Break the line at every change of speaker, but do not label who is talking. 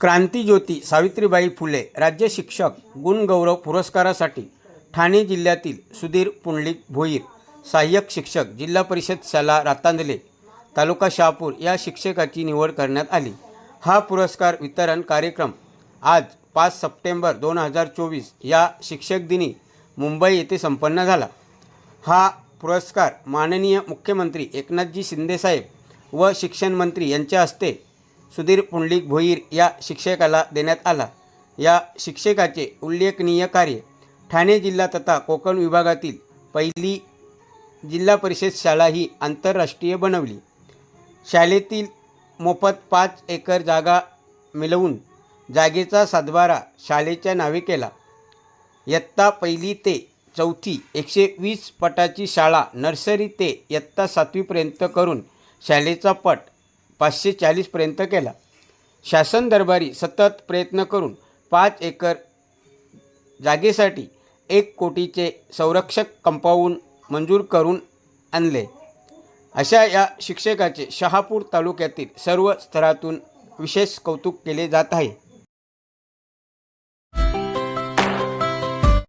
क्रांतीज्योती सावित्रीबाई फुले राज्य शिक्षक गुणगौरव पुरस्कारासाठी ठाणे जिल्ह्यातील सुधीर पुंडलिक भोईर सहाय्यक शिक्षक जिल्हा परिषद शाला रातांदले तालुका शहापूर या शिक्षकाची निवड करण्यात आली. हा पुरस्कार वितरण कार्यक्रम आज पाच सप्टेंबर दोन हजार चोवीस या शिक्षक दिनी मुंबई येथे संपन्न झाला. हा पुरस्कार माननीय मुख्यमंत्री एकनाथजी शिंदेसाहेब व शिक्षण मंत्री यांच्या हस्ते सुधीर पुंडलिक भोईर या शिक्षकाला देण्यात आला. या शिक्षकाचे उल्लेखनीय कार्य ठाणे जिल्हा तथा कोकण विभागातील पहिली जिल्हा परिषद शाळा ही आंतरराष्ट्रीय बनवली. शाळेतील मोफत पाच एकर जागा मिळवून जागेचा सातबारा शाळेच्या नावे केला. इयत्ता पहिली ते चौथी एकशे वीस पटाची शाळा नर्सरी ते इयत्ता सातवीपर्यंत करून शाळेचा पट पाचशे चाळीसपर्यंत केला. शासन दरबारी सतत प्रयत्न करून पाच एकर जागेसाठी एक कोटीचे संरक्षक कंपाऊंड मंजूर करून आणले. अशा या शिक्षकाचे शहापूर तालुक्यातील सर्व स्तरातून विशेष कौतुक केले जात आहे.